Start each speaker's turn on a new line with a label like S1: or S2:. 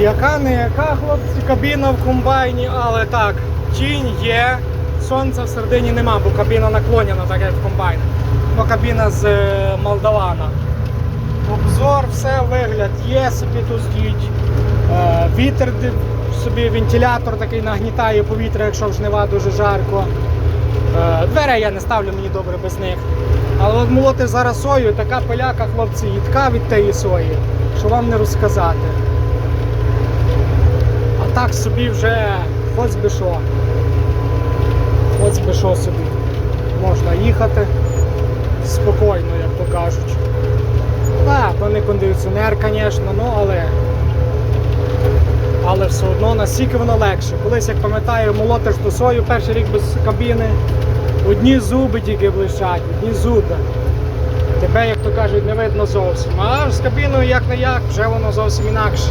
S1: Яка не яка, хлопці, кабіна в комбайні, але так, тінь є, сонця всередині нема, бо кабіна наклонена, так як в комбайні. Бо кабіна з е, Молдавана. Обзор, все, вигляд є, собі тут стоїть. Е, вітер, собі вентилятор такий нагнітає повітря, якщо в жнива дуже жарко. Е, Дверей я не ставлю, мені добре без них. Але от молоти зараз сою, така пиляка, хлопці, їдка від тієї сої, що вам не розказати. Так собі вже хоч би що. Хоч би що собі. Можна їхати спокійно, як то кажуть. Так, то не кондиціонер, звісно, ну але. Але все одно настільки воно легше. Колись, як пам'ятаю, молотиш ту сою перший рік без кабіни. Одні зуби тільки блищать, одні зуби. Тебе, як то кажуть, не видно зовсім. А з кабіною як не як, вже воно зовсім інакше.